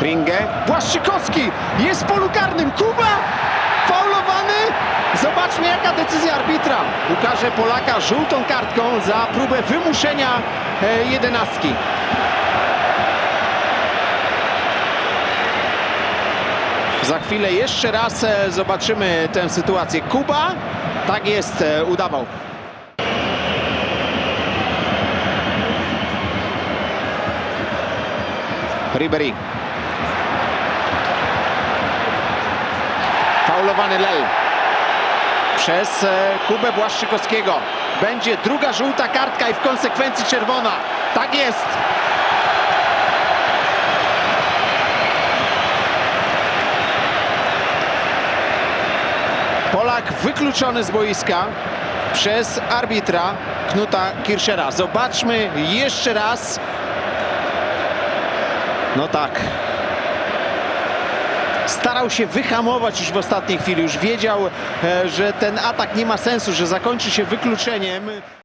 Pringę. Błaszczykowski jest w polu karnym. Kuba faulowany. Zobaczmy jaka decyzja arbitra. Ukaże Polaka żółtą kartką za próbę wymuszenia e, jedenastki. Za chwilę jeszcze raz e, zobaczymy tę sytuację. Kuba, tak jest, e, udawał. Ribery. Faulowany Lel. Przez e, Kubę Błaszczykowskiego. Będzie druga żółta kartka i w konsekwencji czerwona. Tak jest. Polak wykluczony z boiska przez arbitra Knuta Kirschera. Zobaczmy jeszcze raz. No tak. Starał się wyhamować już w ostatniej chwili. Już wiedział, e, że ten atak nie ma sensu, że zakończy się wykluczeniem.